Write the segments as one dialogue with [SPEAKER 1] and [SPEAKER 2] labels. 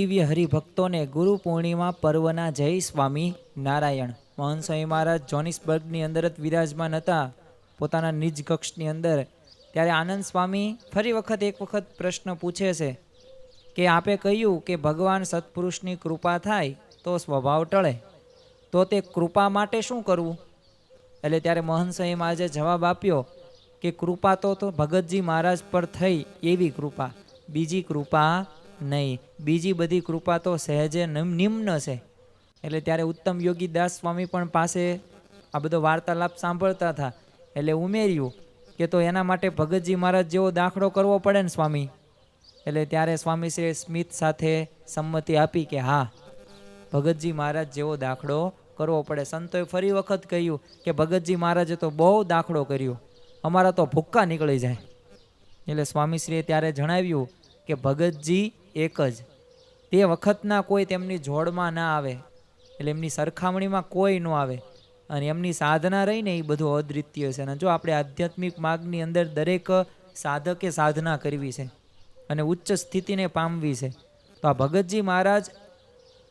[SPEAKER 1] દિવ્ય હરિભક્તોને ગુરુ પૂર્ણિમા પર્વના જય સ્વામી નારાયણ. મહંત મહારાજ જોનિસબર્ગની અંદર જ વિરાજમાન હતા, પોતાના નિજ કક્ષની અંદર. ત્યારે આનંદ સ્વામી ફરી વખત એક વખત પ્રશ્ન પૂછે છે કે આપે કહ્યું કે ભગવાન સત્પુરુષની કૃપા થાય તો સ્વભાવ ટળે. તો તે કૃપા માટે શું કરવું? એટલે ત્યારે મહંત સ્વામી મહારાજે જવાબ આપ્યો કે કૃપા તો ભગતજી મહારાજ પર થઈ એવી કૃપા. બીજી કૃપા નહીં. બીજી બધી કૃપા તો સહેજે નિમ્ન છે. એટલે ત્યારે ઉત્તમ યોગી દાસ સ્વામી પણ પાસે આ બધો વાર્તાલાપ સાંભળતા હતા. એટલે ઉમેર્યું કે તો એના માટે ભગતજી મહારાજ જેવો દાખલો કરવો પડે ને સ્વામી. એટલે ત્યારે સ્વામીશ્રીએ સ્મિત સાથે સંમતિ આપી કે હા, ભગતજી મહારાજ જેવો દાખલો કરવો પડે. સંતોએ ફરી વખત કહ્યું કે ભગતજી મહારાજે તો બહુ દાખલો કર્યો. અમારા તો ભૂક્કા નીકળી જાય. એટલે સ્વામીશ્રીએ ત્યારે જણાવ્યું કે ભગતજી એક જ. તે વખતના કોઈ તેમની જોડમાં ના આવે, એટલે એમની સરખામણીમાં કોઈ ન આવે. અને એમની સાધના રહીને એ બધું અદ્વિતીય છે. અને જો આપણે આધ્યાત્મિક માર્ગની અંદર દરેક સાધકે સાધના કરવી છે અને ઉચ્ચ સ્થિતિને પામવી છે, તો આ ભગતજી મહારાજ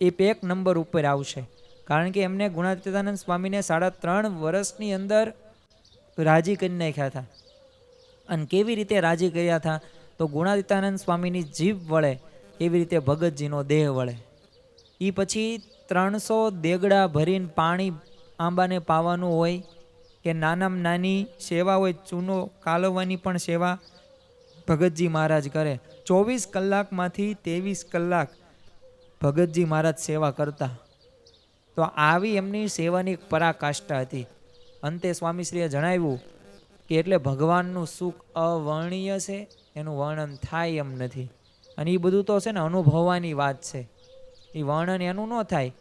[SPEAKER 1] એ એક નંબર ઉપર આવશે. કારણ કે એમને ગુણાતીતાનંદ સ્વામીને સાડા ત્રણ વર્ષની અંદર રાજી કરી નાખ્યા હતા. અને કેવી રીતે રાજી કર્યા હતા? તો ગુણાદિતાનંદ સ્વામીની જીભ વળે, એવી રીતે ભગતજીનો દેહ વળે. એ પછી ત્રણસો દેગડા ભરીને પાણી આંબાને પાવાનું હોય, કે નાનામાં નાની સેવા હોય, ચૂનો કાલવવાની પણ સેવા ભગતજી મહારાજ કરે. ચોવીસ કલાકમાંથી ત્રેવીસ કલાક ભગતજી મહારાજ સેવા કરતા. તો આવી એમની સેવાની પરાકાષ્ઠા હતી. અંતે સ્વામીશ્રીએ જણાવ્યું કે એટલે ભગવાનનું સુખ અવર્ણીય છે, એનું વર્ણન થાય એમ નથી. અને એ બધું તો છે ને અનુભવવાની વાત છે. એ વર્ણન એનું ન થાય.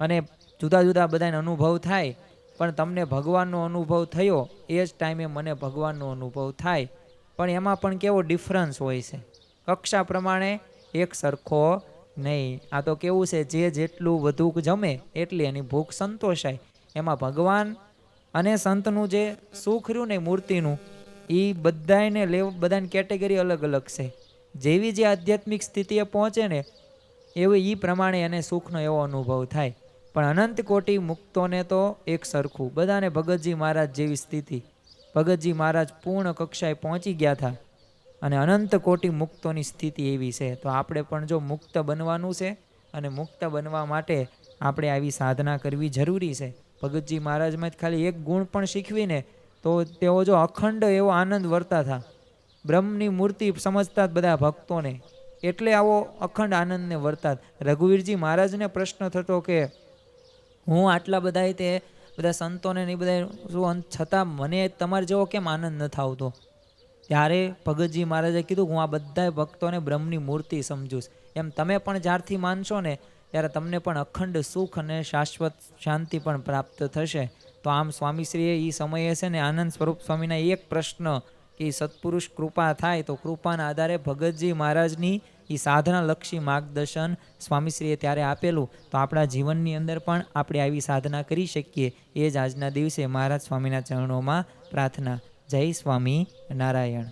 [SPEAKER 1] અને જુદા જુદા બધાને અનુભવ થાય, પણ તમને ભગવાનનો અનુભવ થયો, એ જ ટાઈમે મને ભગવાનનો અનુભવ થાય. પણ એમાં પણ કેવો ડિફરન્સ હોય છે. કક્ષા પ્રમાણે એક સરખો નહીં. આ તો કેવું છે, જે જેટલું વધુ જમે, એટલી એની ભૂખ સંતોષાય. એમાં ભગવાન અને સંતનું જે સુખ રહ્યું ને મૂર્તિનું એ બધાને લેવ, બધાની કેટેગરી અલગ અલગ છે. જેવી જે આધ્યાત્મિક સ્થિતિએ પહોંચે ને, એવું એ પ્રમાણે એને સુખનો એવો અનુભવ થાય. પણ અનંત કોટી મુક્તોને તો એક સરખું. બધાને ભગતજી મહારાજ જેવી સ્થિતિ. ભગતજી મહારાજ પૂર્ણ કક્ષાએ પહોંચી ગયા હતા અને અનંત કોટી મુક્તોની સ્થિતિ એવી છે. તો આપણે પણ જો મુક્ત બનવાનું છે, અને મુક્ત બનવા માટે આપણે આવી સાધના કરવી જરૂરી છે. ભગતજી મહારાજમાં ખાલી એક ગુણ પણ શીખવીને, તો તેઓ જો અખંડ એવો આનંદ વર્તા હતા બ્રહ્મની મૂર્તિ સમજતા બધા ભક્તોને. એટલે આવો અખંડ આનંદને વર્તા રઘુવીરજી મહારાજને પ્રશ્ન થતો કે, હું આટલા બધા તે બધા સંતોને ને બધા શું છતાં મને તમારે જેવો કેમ આનંદ ન આવતો ત્યારે ભગતજી મહારાજે કીધું, હું આ બધા ભક્તોને બ્રહ્મની મૂર્તિ સમજું એમ તમે પણ જ્યારથી માનશો ને ત્યારે તમને પણ અખંડ સુખ અને શાશ્વત શાંતિ પણ પ્રાપ્ત થશે. તો આમ સ્વામીશ્રીએ એ સમયે છે ને આનંદ સ્વરૂપ સ્વામીના એક પ્રશ્ન કે સત્પુરુષ કૃપા થાય તો કૃપાના આધારે ભગતજી મહારાજની એ સાધનાલક્ષી માર્ગદર્શન સ્વામીશ્રીએ ત્યારે આપેલું. તો આપણા જીવનની અંદર પણ આપણે આવી સાધના કરી શકીએ. એ જ આજના દિવસે મહારાજ સ્વામીના ચરણોમાં પ્રાર્થના. જય સ્વામી નારાયણ.